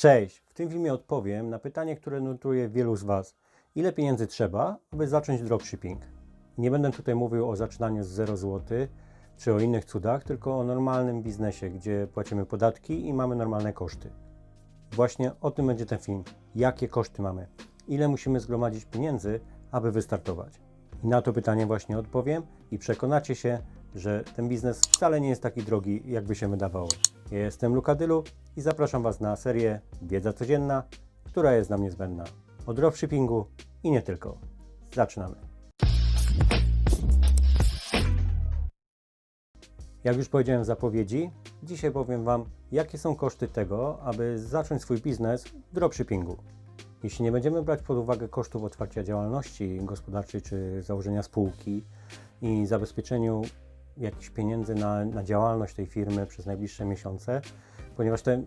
Cześć! W tym filmie odpowiem na pytanie, które notuje wielu z Was. Ile pieniędzy trzeba, aby zacząć dropshipping? Nie będę tutaj mówił o zaczynaniu z 0 zł czy o innych cudach, tylko o normalnym biznesie, gdzie płacimy podatki i mamy normalne koszty. Właśnie o tym będzie ten film. Jakie koszty mamy? Ile musimy zgromadzić pieniędzy, aby wystartować? I na to pytanie właśnie odpowiem i przekonacie się, że ten biznes wcale nie jest taki drogi, jakby się wydawało. Jestem Lukadylu i zapraszam Was na serię Wiedza Codzienna, która jest nam niezbędna. O dropshippingu i nie tylko. Zaczynamy. Jak już powiedziałem w zapowiedzi, dzisiaj powiem Wam, jakie są koszty tego, aby zacząć swój biznes w dropshippingu. Jeśli nie będziemy brać pod uwagę kosztów otwarcia działalności gospodarczej czy założenia spółki i zabezpieczeniu jakichś pieniędzy na, na działalność tej firmy przez najbliższe miesiące, ponieważ te,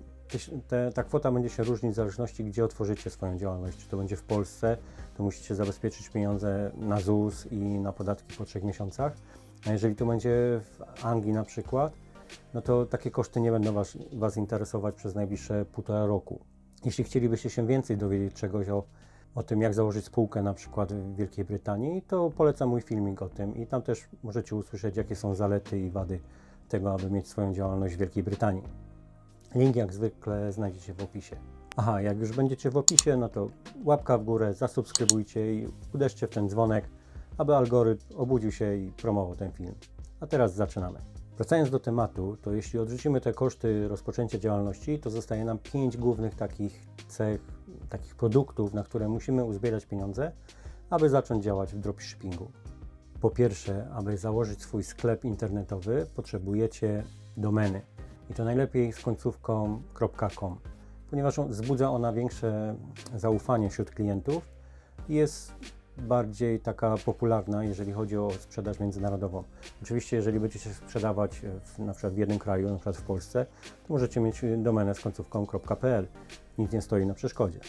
te, ta kwota będzie się różnić w zależności, gdzie otworzycie swoją działalność. Czy to będzie w Polsce, to musicie zabezpieczyć pieniądze na ZUS i na podatki po trzech miesiącach. A jeżeli to będzie w Anglii na przykład, no to takie koszty nie będą was, was interesować przez najbliższe półtora roku. Jeśli chcielibyście się więcej dowiedzieć czegoś o, o tym, jak założyć spółkę na przykład w Wielkiej Brytanii, to polecam mój filmik o tym i tam też możecie usłyszeć, jakie są zalety i wady tego, aby mieć swoją działalność w Wielkiej Brytanii. Link jak zwykle znajdziecie w opisie. Aha, jak już będziecie w opisie, no to łapka w górę, zasubskrybujcie i uderzcie w ten dzwonek, aby algorytm obudził się i promował ten film. A teraz zaczynamy. Wracając do tematu, to jeśli odrzucimy te koszty rozpoczęcia działalności, to zostaje nam pięć głównych takich cech, takich produktów, na które musimy uzbierać pieniądze, aby zacząć działać w dropshippingu. Po pierwsze, aby założyć swój sklep internetowy, potrzebujecie domeny. I to najlepiej z końcówką .com, ponieważ on- wzbudza ona większe zaufanie wśród klientów i jest bardziej taka popularna, jeżeli chodzi o sprzedaż międzynarodową. Oczywiście, jeżeli będziecie sprzedawać w, na przykład w jednym kraju, na przykład w Polsce, to możecie mieć domenę z końcówką .pl. Nic nie stoi na przeszkodzie.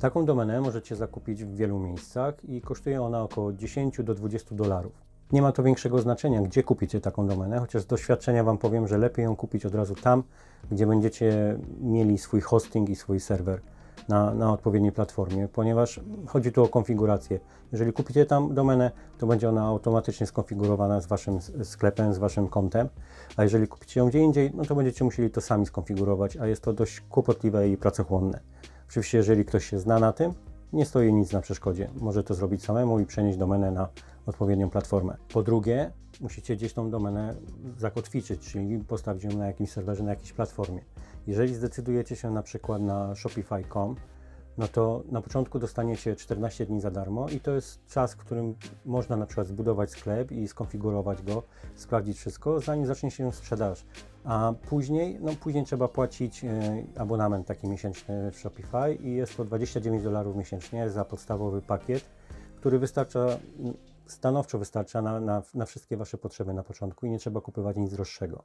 Taką domenę możecie zakupić w wielu miejscach i kosztuje ona około 10 do 20 dolarów. Nie ma to większego znaczenia, gdzie kupicie taką domenę, chociaż z doświadczenia Wam powiem, że lepiej ją kupić od razu tam, gdzie będziecie mieli swój hosting i swój serwer na, na odpowiedniej platformie, ponieważ chodzi tu o konfigurację. Jeżeli kupicie tam domenę, to będzie ona automatycznie skonfigurowana z Waszym sklepem, z Waszym kontem, a jeżeli kupicie ją gdzie indziej, no to będziecie musieli to sami skonfigurować, a jest to dość kłopotliwe i pracochłonne. Oczywiście, jeżeli ktoś się zna na tym, nie stoi nic na przeszkodzie. Może to zrobić samemu i przenieść domenę na odpowiednią platformę. Po drugie, musicie gdzieś tą domenę zakotwiczyć, czyli postawić ją na jakimś serwerze, na jakiejś platformie. Jeżeli zdecydujecie się na przykład na shopify.com, no to na początku dostaniecie 14 dni za darmo i to jest czas, w którym można na przykład zbudować sklep i skonfigurować go, sprawdzić wszystko, zanim zacznie się sprzedaż. A później, no później trzeba płacić e, abonament taki miesięczny w Shopify i jest to 29 dolarów miesięcznie za podstawowy pakiet, który wystarcza, stanowczo wystarcza na, na, na wszystkie Wasze potrzeby na początku i nie trzeba kupować nic droższego.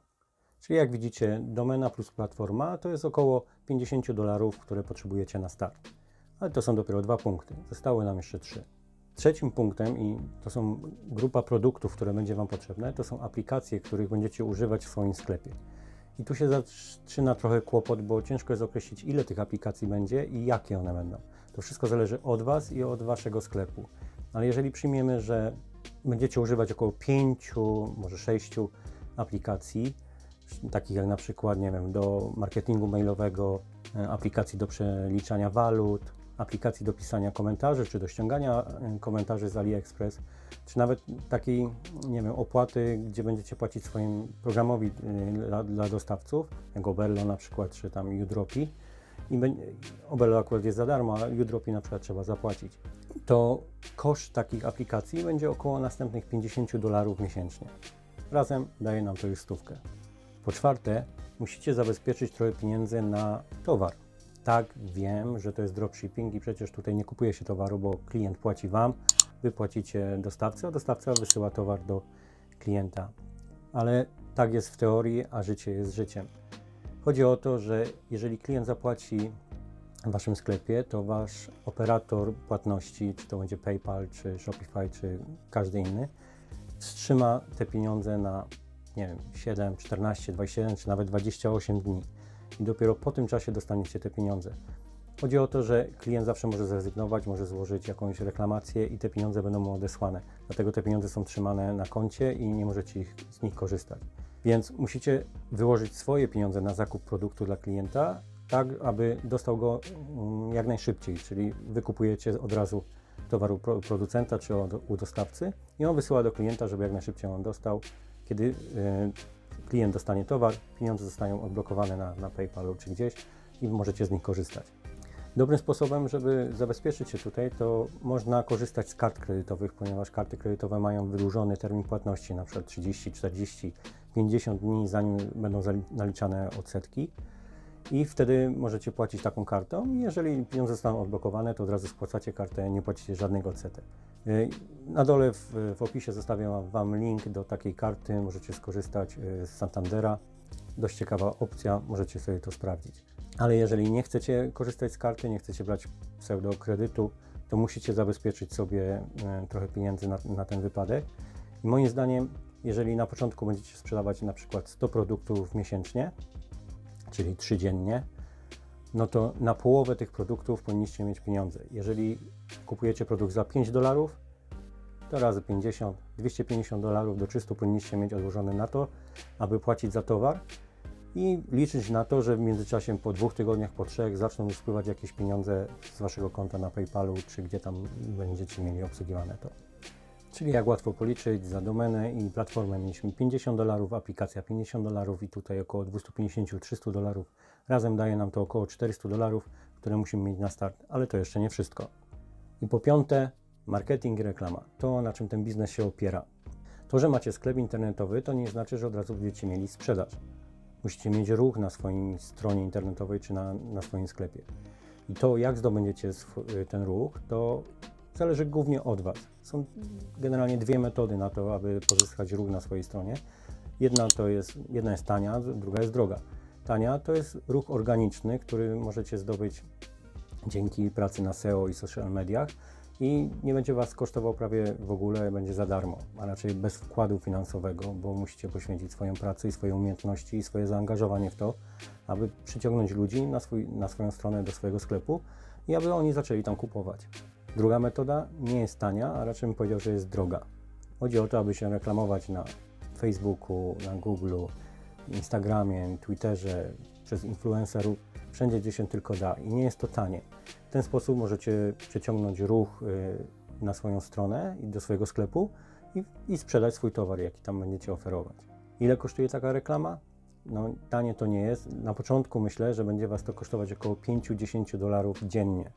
Czyli jak widzicie, domena plus platforma to jest około 50 dolarów, które potrzebujecie na start. Ale to są dopiero dwa punkty. Zostały nam jeszcze trzy. Trzecim punktem, i to są grupa produktów, które będzie Wam potrzebne, to są aplikacje, których będziecie używać w swoim sklepie. I tu się zaczyna trochę kłopot, bo ciężko jest określić, ile tych aplikacji będzie i jakie one będą. To wszystko zależy od Was i od Waszego sklepu. Ale jeżeli przyjmiemy, że będziecie używać około 5, może 6 aplikacji, takich jak na przykład, nie wiem, do marketingu mailowego, e, aplikacji do przeliczania walut, aplikacji do pisania komentarzy, czy do ściągania e, komentarzy z AliExpress, czy nawet takiej, nie wiem, opłaty, gdzie będziecie płacić swoim programowi e, dla, dla dostawców, jak Oberlo na przykład, czy tam Udropi. I Oberlo akurat jest za darmo, a Udropi na przykład trzeba zapłacić. To koszt takich aplikacji będzie około następnych 50 dolarów miesięcznie. Razem daje nam to już stówkę. Po czwarte, musicie zabezpieczyć trochę pieniędzy na towar. Tak, wiem, że to jest dropshipping i przecież tutaj nie kupuje się towaru, bo klient płaci Wam, Wy płacicie dostawcy, a dostawca wysyła towar do klienta. Ale tak jest w teorii, a życie jest życiem. Chodzi o to, że jeżeli klient zapłaci w Waszym sklepie, to Wasz operator płatności, czy to będzie PayPal, czy Shopify, czy każdy inny, wstrzyma te pieniądze na nie wiem, 7, 14, 27 czy nawet 28 dni. i dopiero po tym czasie dostaniecie te pieniądze. Chodzi o to, że klient zawsze może zrezygnować, może złożyć jakąś reklamację i te pieniądze będą mu odesłane. Dlatego te pieniądze są trzymane na koncie i nie możecie ich, z nich korzystać. Więc musicie wyłożyć swoje pieniądze na zakup produktu dla klienta, tak aby dostał go mm, jak najszybciej, czyli wykupujecie od razu towaru pro- producenta czy u dostawcy i on wysyła do klienta, żeby jak najszybciej on dostał. Kiedy y, klient dostanie towar, pieniądze zostają odblokowane na, na PayPalu czy gdzieś i możecie z nich korzystać. Dobrym sposobem, żeby zabezpieczyć się tutaj, to można korzystać z kart kredytowych, ponieważ karty kredytowe mają wydłużony termin płatności, na przykład 30, 40, 50 dni, zanim będą naliczane odsetki. I wtedy możecie płacić taką kartą. Jeżeli pieniądze zostaną odblokowane, to od razu spłacacie kartę, nie płacicie żadnych odsetek. Na dole w, w opisie zostawiam Wam link do takiej karty. Możecie skorzystać y, z Santandera. Dość ciekawa opcja, możecie sobie to sprawdzić. Ale jeżeli nie chcecie korzystać z karty, nie chcecie brać pseudo kredytu, to musicie zabezpieczyć sobie e, trochę pieniędzy na, na ten wypadek. I moim zdaniem, jeżeli na początku będziecie sprzedawać na przykład 100 produktów miesięcznie, czyli 3 dziennie, no to na połowę tych produktów powinniście mieć pieniądze. Jeżeli kupujecie produkt za 5 dolarów, to razy 50, 250 dolarów do 300 powinniście mieć odłożone na to, aby płacić za towar i liczyć na to, że w międzyczasie po dwóch tygodniach, po trzech zaczną już spływać jakieś pieniądze z Waszego konta na PayPalu, czy gdzie tam będziecie mieli obsługiwane to. Czyli jak łatwo policzyć, za domenę i platformę mieliśmy 50 dolarów, aplikacja 50 dolarów i tutaj około 250-300 dolarów. Razem daje nam to około 400 dolarów, które musimy mieć na start, ale to jeszcze nie wszystko. I po piąte, marketing i reklama. To, na czym ten biznes się opiera. To, że macie sklep internetowy, to nie znaczy, że od razu będziecie mieli sprzedaż. Musicie mieć ruch na swojej stronie internetowej czy na, na swoim sklepie. I to, jak zdobędziecie ten ruch, to zależy głównie od Was. Są generalnie dwie metody na to, aby pozyskać ruch na swojej stronie. Jedna to jest, jedna jest tania, druga jest droga. Tania to jest ruch organiczny, który możecie zdobyć dzięki pracy na SEO i social mediach i nie będzie Was kosztował prawie w ogóle, będzie za darmo, a raczej bez wkładu finansowego, bo musicie poświęcić swoją pracę i swoje umiejętności i swoje zaangażowanie w to, aby przyciągnąć ludzi na, swój, na swoją stronę do swojego sklepu i aby oni zaczęli tam kupować. Druga metoda nie jest tania, a raczej bym powiedział, że jest droga. Chodzi o to, aby się reklamować na Facebooku, na Google, Instagramie, Twitterze, przez influencerów, wszędzie gdzie się tylko da i nie jest to tanie. W ten sposób możecie przyciągnąć ruch y, na swoją stronę i do swojego sklepu i, i sprzedać swój towar, jaki tam będziecie oferować. Ile kosztuje taka reklama? No, tanie to nie jest. Na początku myślę, że będzie Was to kosztować około 5-10 dolarów dziennie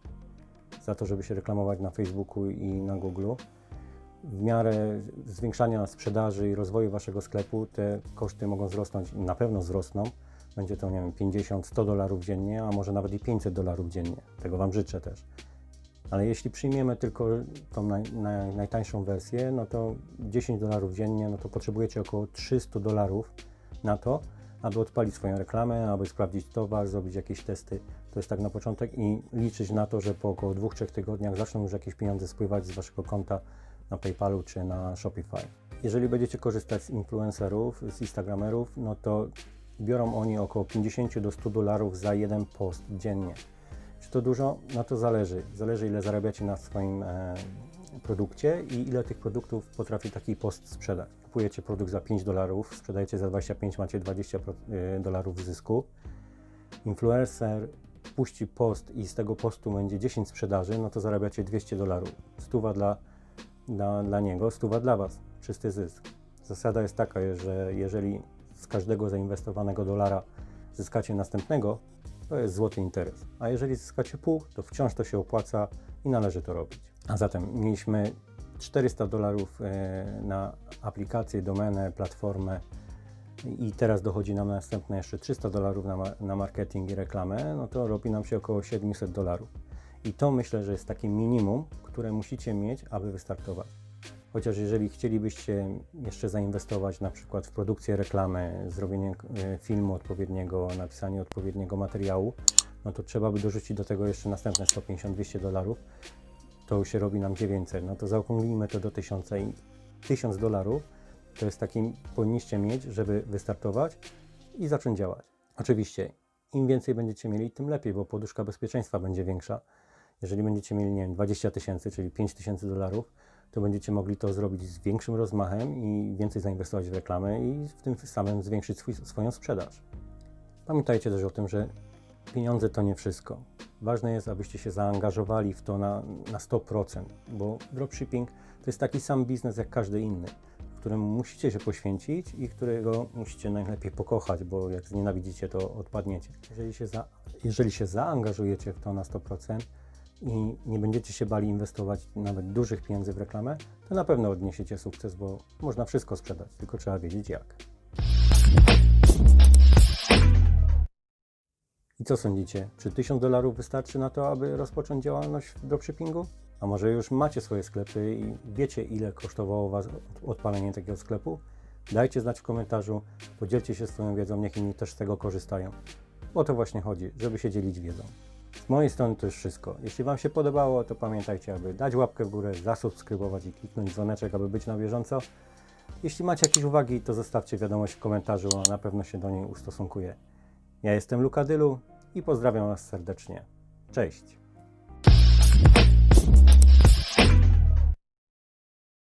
za to, żeby się reklamować na Facebooku i na Google. W miarę zwiększania sprzedaży i rozwoju Waszego sklepu te koszty mogą wzrosnąć i na pewno wzrosną. Będzie to, nie wiem, 50-100 dolarów dziennie, a może nawet i 500 dolarów dziennie. Tego Wam życzę też. Ale jeśli przyjmiemy tylko tą naj, naj, najtańszą wersję, no to 10 dolarów dziennie, no to potrzebujecie około 300 dolarów na to, aby odpalić swoją reklamę, aby sprawdzić towar, zrobić jakieś testy. To jest tak na początek i liczyć na to, że po około 2-3 tygodniach zaczną już jakieś pieniądze spływać z Waszego konta na PayPalu czy na Shopify. Jeżeli będziecie korzystać z influencerów, z Instagramerów, no to biorą oni około 50 do 100 dolarów za jeden post dziennie. Czy to dużo? No to zależy. Zależy ile zarabiacie na swoim e, produkcie i ile tych produktów potrafi taki post sprzedać. Kupujecie produkt za 5 dolarów, sprzedajecie za 25, macie 20 pro- e, dolarów zysku. Influencer puści post i z tego postu będzie 10 sprzedaży, no to zarabiacie 200 dolarów. Stuwa dla, dla, dla niego, stuwa dla Was. Czysty zysk. Zasada jest taka, że jeżeli z każdego zainwestowanego dolara zyskacie następnego, to jest złoty interes. A jeżeli zyskacie pół, to wciąż to się opłaca i należy to robić. A zatem mieliśmy 400 dolarów e, na aplikację, domenę, platformę i teraz dochodzi nam następne jeszcze 300 dolarów na, na marketing i reklamę, no to robi nam się około 700 dolarów. I to myślę, że jest takie minimum, które musicie mieć, aby wystartować. Chociaż jeżeli chcielibyście jeszcze zainwestować na przykład w produkcję reklamy, zrobienie e, filmu odpowiedniego, napisanie odpowiedniego materiału, no to trzeba by dorzucić do tego jeszcze następne 150-200 dolarów. To już się robi nam 900. No to zaokrąglimy to do 1000 i 1000 dolarów to jest taki powinniście mieć, żeby wystartować i zacząć działać. Oczywiście im więcej będziecie mieli, tym lepiej, bo poduszka bezpieczeństwa będzie większa. Jeżeli będziecie mieli, nie wiem, 20 tysięcy, czyli 5 tysięcy dolarów, to będziecie mogli to zrobić z większym rozmachem i więcej zainwestować w reklamę i w tym samym zwiększyć swój, swoją sprzedaż. Pamiętajcie też o tym, że pieniądze to nie wszystko. Ważne jest, abyście się zaangażowali w to na, na 100%, bo dropshipping to jest taki sam biznes jak każdy inny, w którym musicie się poświęcić i którego musicie najlepiej pokochać, bo jak znienawidzicie, to odpadniecie. Jeżeli się, za, jeżeli się zaangażujecie w to na 100% i nie będziecie się bali inwestować nawet dużych pieniędzy w reklamę, to na pewno odniesiecie sukces, bo można wszystko sprzedać, tylko trzeba wiedzieć jak. I co sądzicie? Czy 1000 dolarów wystarczy na to, aby rozpocząć działalność w dropshippingu? A może już macie swoje sklepy i wiecie, ile kosztowało Was odpalenie takiego sklepu? Dajcie znać w komentarzu, podzielcie się swoją wiedzą, niech inni też z tego korzystają. O to właśnie chodzi, żeby się dzielić wiedzą. Z mojej strony to już wszystko. Jeśli Wam się podobało, to pamiętajcie, aby dać łapkę w górę, zasubskrybować i kliknąć dzwoneczek, aby być na bieżąco. Jeśli macie jakieś uwagi, to zostawcie wiadomość w komentarzu, a na pewno się do niej ustosunkuję. Ja jestem Luka Dylu i pozdrawiam Was serdecznie. Cześć!